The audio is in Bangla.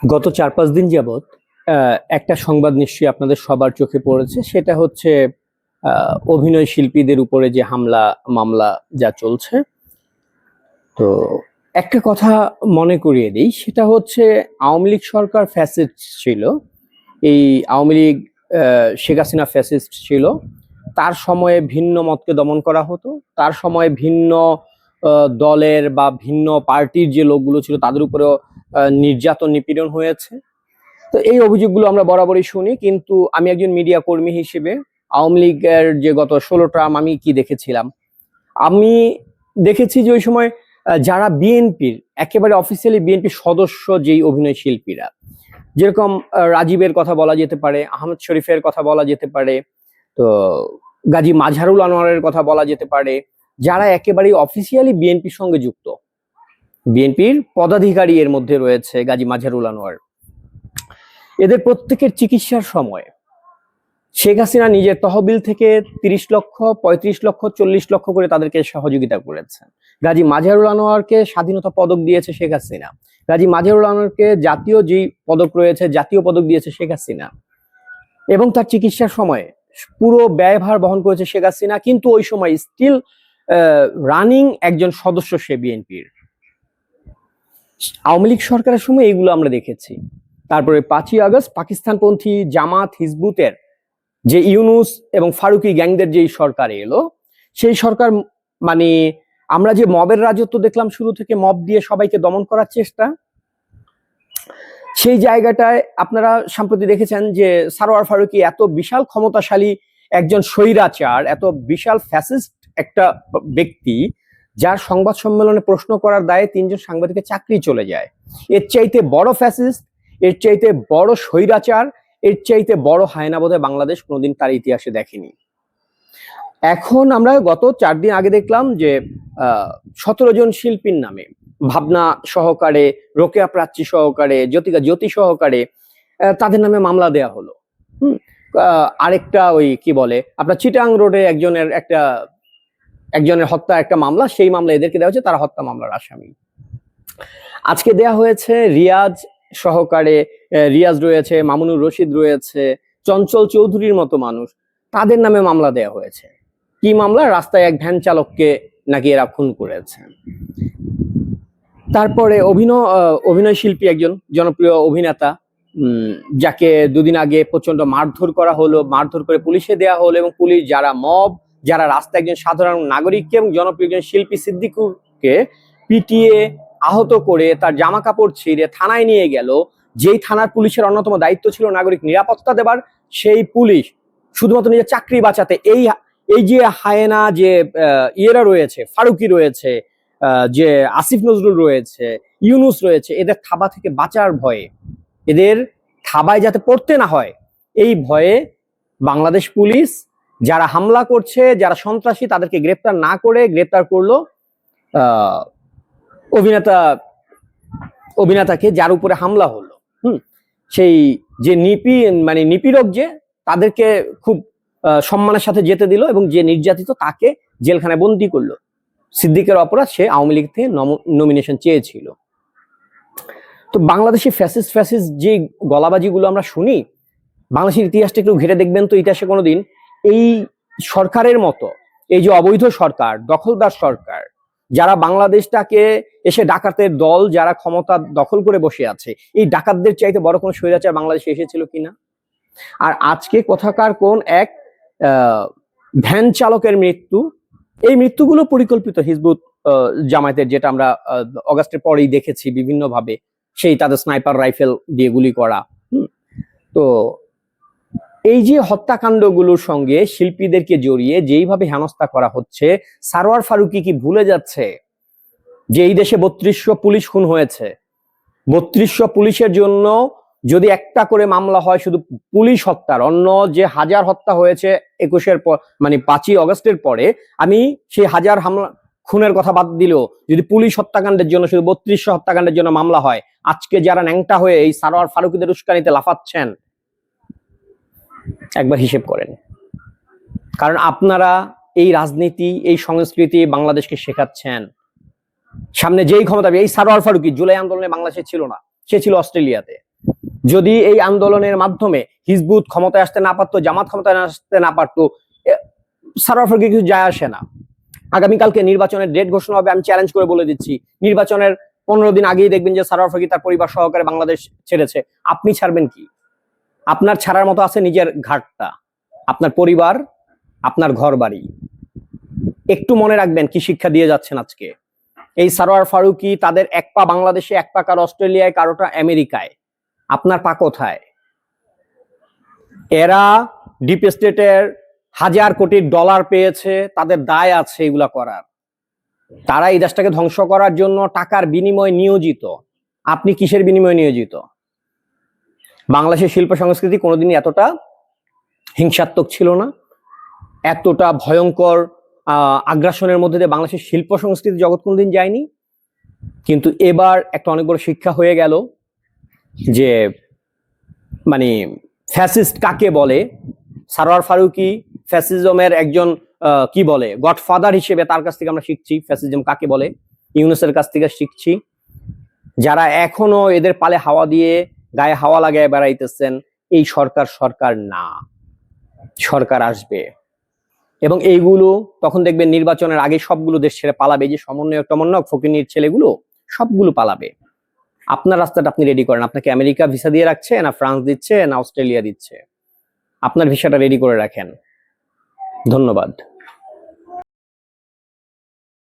গত চার পাঁচ দিন যাবৎ একটা সংবাদ নিশ্চয়ই আপনাদের সবার চোখে পড়েছে। সেটা হচ্ছে অভিনয় শিল্পীদের উপরে যে হামলা, মামলা যা চলছে। তো একটা কথা মনে করিয়ে দিই, সেটা হচ্ছে আওয়ামী লীগ সরকার ফ্যাসিস্ট ছিল। এই আওয়ামী লীগ শেখ হাসিনা ফ্যাসিস্ট ছিল। তার সময়ে ভিন্ন মতকে দমন করা হতো। তার সময়ে ভিন্ন দলের বা ভিন্ন পার্টির যে লোকগুলো ছিল, তাদের উপরেও নির্যাতন, নিপীড়ন হয়েছে। তো এই অভিযোগগুলো আমরা বরাবরই শুনি, কিন্তু আমি একজন মিডিয়া কর্মী হিসেবে আওয়ামী লীগের যে গত ষোলো টার্ম, আমি কি দেখেছিলাম? আমি দেখেছি যে ওই সময় যারা বিএনপির, একেবারে অফিসিয়ালি বিএনপির সদস্য যেই অভিনয় শিল্পীরা, যেরকম রাজীবের কথা বলা যেতে পারে, আহমেদ শরীফের কথা বলা যেতে পারে, তো গাজী মাঝারুল আনোয়ারের কথা বলা যেতে পারে, যারা একেবারেই অফিসিয়ালি বিএনপির সঙ্গে যুক্ত। বিএনপির পদাধিকারী এর মধ্যে রয়েছে গাজী মাঝারুল আনোয়ার। এদের প্রত্যেকের চিকিৎসার সময়। শেখ হাসিনা নিজের তহবিল থেকে তিরিশ লক্ষ, পঁয়ত্রিশ লক্ষ, চল্লিশ লক্ষ করে তাদেরকে সহযোগিতা করেছেন। গাজী মাঝারুল আনোয়ারকে স্বাধীনতা পদক দিয়েছে শেখ হাসিনা। গাজী মাঝারুল আনোয়ারকে জাতীয় যেই পদক রয়েছে, জাতীয় পদক দিয়েছে শেখ হাসিনা। এবং তার চিকিৎসার সময় পুরো ব্যয়ভার বহন করেছে শেখ হাসিনা, কিন্তু ওই সময় স্টিল রানিং একজন সদস্য সে বিএনপির। আওয়ামী লীগ সরকারের সময় এইগুলো আমরা দেখেছি। তারপরে পাঁচই আগস্ট পাকিস্তানপন্থী জামাত হিজবুতের যে ইউনুস এবং ফারুকি গ্যাংদের যেই সরকার এলো, সেই সরকার মানে আমরা যে মবের রাজত্ব দেখলাম শুরু থেকে, মব দিয়ে সবাইকে দমন করার চেষ্টা, সেই জায়গাটায় আপনারা সম্প্রতি দেখেছেন যে সারোয়ার ফারুকি এত বিশাল ক্ষমতাশালী একজন স্বৈরাচার, এত বিশাল ফ্যাসিস্ট একটা ব্যক্তি যার সংবাদ সম্মেলনে প্রশ্ন করার দায়ে তিনজন সাংবাদিকের চাকরি চলে যায়। এর চাইতে বড় ফ্যাসিস্ট এর চাইতে বড় স্বৈরাচার, এর চাইতে বড় হায়না বোধহয় বাংলাদেশ কোনোদিন তার ইতিহাসে দেখেনি। এখন আমরা গত চার দিন আগে দেখলাম যে সতেরো জন শিল্পীর নামে, ভাবনা সহকারে, রোকেয়া প্রাচ্যী সহকারে, জ্যোতিকা জ্যোতি সহকারে তাদের নামে মামলা দেয়া হলো। আরেকটা ওই কি বলে, আপনার চিটাং রোডে একজনের একটা একজনের হত্যা একটা মামলা, সেই মামলা এদেরকে দেওয়া হচ্ছে তারা হত্যা মামলার আসামি। আজকে দেয়া হয়েছে রিয়াজ সহকারে রিয়াজ রয়েছে, মামুনুর রশিদ রয়েছে, চঞ্চল চৌধুরীর মতো মানুষ, তাদের নামে মামলা দেয়া হয়েছে। কি মামলা? রাস্তায় এক ভ্যান চালককে নাকি এরা খুন করেছে। তারপরে অভিনয় অভিনয় শিল্পী একজন জনপ্রিয় অভিনেতা যাকে দুদিন আগে প্রচণ্ড মারধর করা হলো, মারধর করে পুলিশে দেয়া হলো এবং পুলিশ যারা মব যারা রাস্তায় একজন সাধারণ নাগরিককে এবং জনপ্রিয় একজন শিল্পী সিদ্দিকুরকে পিটিয়ে আহত করে তার জামা কাপড় ছিঁড়ে থানায় নিয়ে গেল, যেই থানার পুলিশের অন্যতম দায়িত্ব ছিল নাগরিক নিরাপত্তা দেবার, সেই পুলিশ শুধুমাত্র নিজের চাকরি বাঁচাতে এই এই যে হায়েনা, যে ইয়েরা রয়েছে, ফারুকি রয়েছে যে আসিফ নজরুল রয়েছে, ইউনুস রয়েছে, এদের থাবা থেকে বাঁচার ভয়ে, এদের থাবায় যাতে পড়তে না হয়, এই ভয়ে বাংলাদেশ পুলিশ যারা হামলা করছে, যারা সন্ত্রাসী, তাদেরকে গ্রেপ্তার না করে গ্রেপ্তার করল অভিনেতা, অভিনেতাকে যার উপরে হামলা হলো। হুম, সেই যে নিপি মানে নিপীড়ক যে, তাদেরকে খুব সম্মানের সাথে যেতে দিল এবং যে নির্যাতিত তাকে জেলখানায় বন্দি করল। সিদ্দিকের অপরাধ সে আওয়ামী লীগ থেকে নমিনেশন চেয়েছিল। তো বাংলাদেশি ফ্যাসিস ফ্যাসিস যে গলাবাজিগুলো আমরা শুনি, বাংলাদেশের ইতিহাসটা একটু ঘিরে দেখবেন তো ইতিহাসে কোনোদিন। এই সরকারের মতো, এই যে অবৈধ সরকার, দখলদার সরকার, যারা বাংলাদেশটাকে এসে ডাকাতের দল, যারা ক্ষমতা দখল করে বসে আছে, এই ডাকাতদের চাইতে বড় কোনো স্বৈরাচার বাংলাদেশে এসেছিল কিনা আর আজকে কোথাকার কোন এক ভ্যান চালকের মৃত্যু, এই মৃত্যুগুলো পরিকল্পিত হিজবুত জামায়াতের, যেটা আমরা অগাস্টের পরেই দেখেছি বিভিন্নভাবে, সেই তাদের স্নাইপার রাইফেল দিয়ে গুলি করা। তো এই যে হত্যাকাণ্ডগুলোর সঙ্গে শিল্পীদেরকে জড়িয়ে যেইভাবে হেনস্থা করা হচ্ছে, সারোয়ার ফারুকি কি ভুলে যাচ্ছে যে এই দেশে বত্রিশশো পুলিশ খুন হয়েছে? বত্রিশশো পুলিশের জন্য যদি একটা করে মামলা হয়, শুধু পুলিশ হত্যার, অন্য যে হাজার হত্যা হয়েছে একুশের পর মানে পাঁচই অগস্টের পরে, আমি সেই হাজার হামলা, খুনের কথা বাদ দিলেও, যদি পুলিশ হত্যাকাণ্ডের জন্য, শুধু বত্রিশশো হত্যাকাণ্ডের জন্য মামলা হয়, আজকে যারা ন্যাংটা হয়ে এই সারোয়ার ফারুকিদের উস্কানিতে লাফাচ্ছেন একবার হিসেব করেন। কারণ আপনারা এই রাজনীতি, এই সংস্কৃতি বাংলাদেশকে শেখাচ্ছেন। সামনে যেই ক্ষমতা, এই সারোয়ার ফারুকি জুলাই আন্দোলনে বাংলাদেশে ছিল না, সে ছিল অস্ট্রেলিয়াতে। যদি এই আন্দোলনের মাধ্যমে হিজবুত ক্ষমতায় আসতে না পারতো, জামাত ক্ষমতায় আসতে না পারতো সারোয়ার ফারুকি কিছু যায় আসে না। আগামীকালকে নির্বাচনের ডেট ঘোষণা হবে, আমি চ্যালেঞ্জ করে বলে দিচ্ছি। নির্বাচনের পনেরো দিন আগেই দেখবেন যে সারোয়ার ফারুকি তার পরিবার সহকারে বাংলাদেশ ছেড়েছে। আপনি ছাড়বেন কি? আপনার ছাড়ার মতো আছে নিজের ঘাটটা, আপনার পরিবার, আপনার ঘর বাড়ি একটু মনে রাখবেন কি শিক্ষা দিয়ে যাচ্ছেন আজকে। এই সারোয়ার ফারুকি তাদের এক পা বাংলাদেশে, এক পা কার অস্ট্রেলিয়ায়, কারোটা আমেরিকায়। আপনার পা কোথায়? এরা ডিপ স্টেটের হাজার কোটি ডলার পেয়েছে, তাদের দায় আছে এগুলা করার। তারা এই দেশটাকে ধ্বংস করার জন্য টাকার বিনিময়ে নিয়োজিত। আপনি কিসের বিনিময়ে নিয়োজিত? বাংলাদেশের শিল্প সংস্কৃতি কোনোদিনই এতটা হিংসাত্মক ছিল না, এতটা ভয়ঙ্কর আগ্রাসনের মধ্যে দিয়ে বাংলাদেশের শিল্প সংস্কৃতি জগৎ কোনোদিন যায়নি। কিন্তু এবার একটা অনেক বড় শিক্ষা হয়ে গেল যে মানে ফ্যাসিস্ট কাকে বলে? সারোয়ার ফারুকি ফ্যাসিজমের একজন কি বলে? গডফাদার হিসেবে তার কাছ থেকে আমরা শিখছি ফ্যাসিজম কাকে বলে? ইউনুসের কাছ থেকে শিখছি। যারা এখনও এদের পালে হাওয়া দিয়ে গায়ে হাওয়া লাগায় বেড়াইতেছেন, এই সরকার সরকার না। সরকার আসবে। এবং এইগুলো তখন দেখবেন নির্বাচনের আগে সবগুলো দেশ ছেড়ে পালাবে। যে সমন্বয়ক, টমন্বয়ক, ফকিনির ছেলেগুলো সবগুলো পালাবে। আপনার রাস্তাটা আপনি রেডি করেন। আপনাকে আমেরিকা ভিসা দিয়ে রাখছে, না ফ্রান্স দিচ্ছে, না অস্ট্রেলিয়া দিচ্ছে। আপনার ভিসাটা রেডি করে রাখেন। ধন্যবাদ।